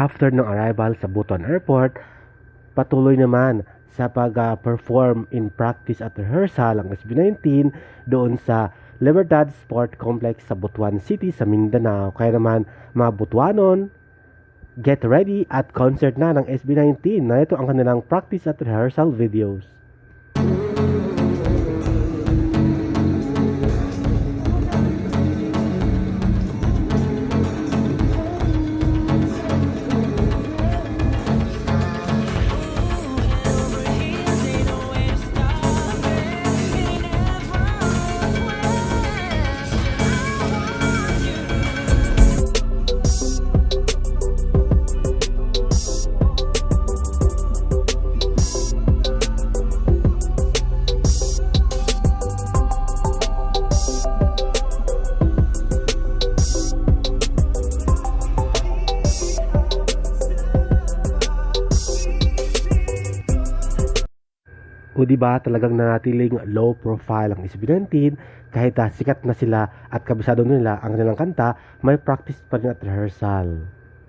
After ng arrival sa Butuan Airport, patuloy naman sa pag-perform in practice at rehearsal ang SB19 doon sa Libertad Sport Complex sa Butuan City sa Mindanao. Kaya naman mga Butuanon, get ready at concert na ng SB19 na ito ang kanilang practice at rehearsal videos. O di ba talagang nanatiling low profile ang SB19 kahit ah, sikat na sila at kabisado nila ang kanilang kanta, may practice pa rin at rehearsal.